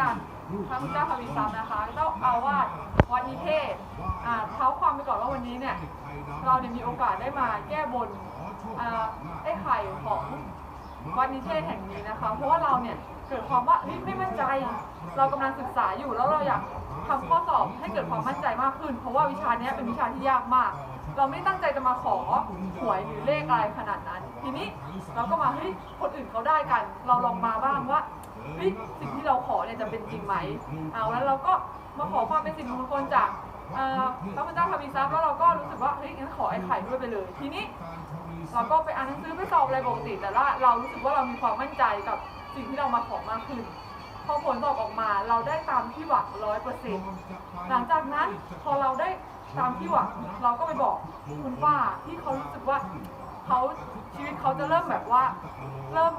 กันพระพุทธเจ้าทวีทรัพย์นะคะเจ้าอาวาสวัดนิเทศอ่าเท้าความไปก่อนว่าวันนี้เนี่ยเราเนี่ยมีโอกาสได้มาแก้บนอ่าไอ้ไข่ของวัดนิเทศแห่งนี้นะคะ เพราะว่าเราเนี่ยเกิดความว่าไม่มั่นใจ เรากำลังศึกษาอยู่แล้วเราอยากทำข้อสอบให้เกิดความมั่นใจมากขึ้น เพราะว่าวิชาเนี้ยเป็นวิชาที่ยากมาก เราไม่ตั้งใจจะมาขอหวยหรือเลขอะไรขนาดนั้น ทีนี้เราก็มาเฮ้ยคนอื่นเขาได้กัน เราลองมาบ้างว่าเฮ้ยสิ่งที่เราขอ ไหมเอาแล้วเราก็มาขอความเป็นสิริมงคลจากเอ่อพระพุทธเจ้าทวีทรัพย์แล้วเราก็รู้สึกว่าเฮ้ยงั้นขอไอ้ไข่ด้วยไปเลย ทีนี้เราก็ไปอ่านหนังสือไปสอบอะไรปกติ แต่ว่าเรารู้สึกว่าเรามีความมั่นใจกับสิ่งที่เรามาขอมากขึ้น พอผลสอบออกมาเราได้ตามที่หวังร้อยเปอร์เซ็นต์หลังจากนั้นพอเราได้ตามที่หวังเราก็ไปบอกคุณป้าที่เขารู้สึกว่าเขาชีวิตเขาจะเริ่มแบบว่าเริ่ม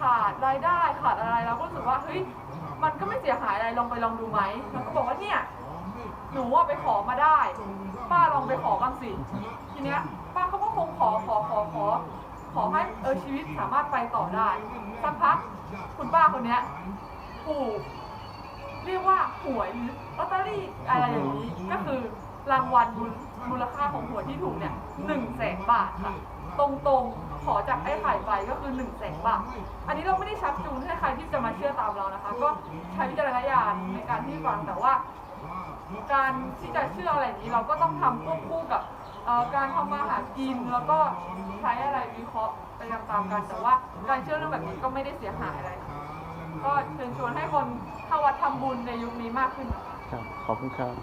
ขาดรายได้ขาดอะไรเราก็รู้สึกว่าเฮ้ยมันก็ไม่เสียหายอะไรลองไปลองดูไหมเราก็บอกว่าเนี่ยหนูว่าไปขอมาได้ ป้าลองไปขอบ้างสิทีเนี้ยป้าเขาก็คงขอขอขอขอ ขอให้เออชีวิตสามารถไปต่อได้สักพักคุณป้าคนเนี้ยถูกเรียกว่าหวยหรือลอตเตอรี่อะไรอย่างนี้ก็คือ รางวัลมูลค่าของหวยที่ถูกเนี่ยหนึ่งแสนบาทค่ะ ตรงๆ ขอจากไอ้ไข่ไปก็คือหนึ่งแสนบาท อันนี้เราไม่ได้ชักจูงให้ใครที่จะมาเชื่อตามเรานะคะ ก็ใช้วิจารณญาณในการที่ฟังแต่ว่า การที่จะเชื่ออะไรนี้เราก็ต้องทำควบคู่กับการทำมาหากินแล้วก็ใช้อะไรวิเคราะห์ไปตามๆกัน แต่ว่าการเชื่อเรื่องแบบนี้ก็ไม่ได้เสียหายอะไรนะคะก็เชิญชวนให้คนเข้าวัดทำบุญในยุคนี้มากขึ้นนะคะ ครับ ขอบคุณครับ